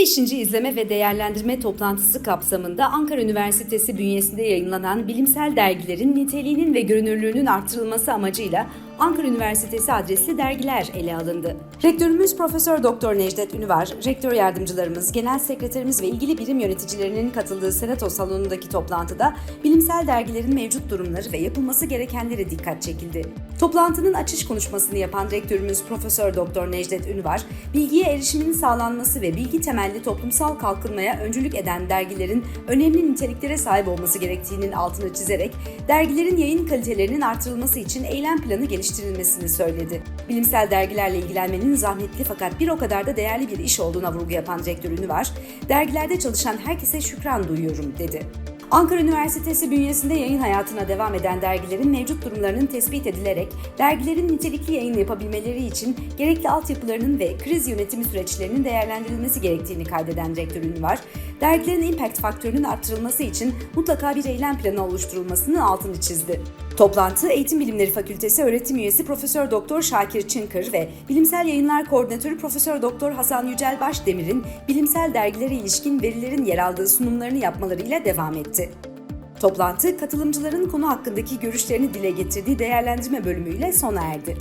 15. izleme ve değerlendirme toplantısı kapsamında Ankara Üniversitesi bünyesinde yayınlanan bilimsel dergilerin niteliğinin ve görünürlüğünün artırılması amacıyla Ankara Üniversitesi adresli dergiler ele alındı. Rektörümüz Profesör Doktor Necdet Ünüvar, rektör yardımcılarımız, genel sekreterimiz ve ilgili birim yöneticilerinin katıldığı Senato salonundaki toplantıda bilimsel dergilerin mevcut durumları ve yapılması gerekenlere dikkat çekildi. Toplantının açış konuşmasını yapan rektörümüz Profesör Doktor Necdet Ünüvar, bilgiye erişimin sağlanması ve bilgi temelli toplumsal kalkınmaya öncülük eden dergilerin önemli niteliklere sahip olması gerektiğinin altını çizerek dergilerin yayın kalitelerinin artırılması için eylem planı geliştirilmesini söyledi. Bilimsel dergilerle ilgilenmenin zahmetli fakat bir o kadar da değerli bir iş olduğuna vurgu yapan rektör Ünüvar, dergilerde çalışan herkese şükran duyuyorum dedi. Ankara Üniversitesi bünyesinde yayın hayatına devam eden dergilerin mevcut durumlarının tespit edilerek dergilerin nitelikli yayın yapabilmeleri için gerekli altyapılarının ve kriz yönetimi süreçlerinin değerlendirilmesi gerektiğini kaydeden rektör Ünvar, dergilerin impact faktörünün arttırılması için mutlaka bir eylem planı oluşturulmasının altını çizdi. Toplantı Eğitim Bilimleri Fakültesi öğretim üyesi Profesör Doktor Şakir Çınkır ve Bilimsel Yayınlar Koordinatörü Profesör Doktor Hasan Yücel Başdemir'in bilimsel dergilere ilişkin verilerin yer aldığı sunumlarını yapmalarıyla devam etti. Toplantı katılımcıların konu hakkındaki görüşlerini dile getirdiği değerlendirme bölümüyle sona erdi.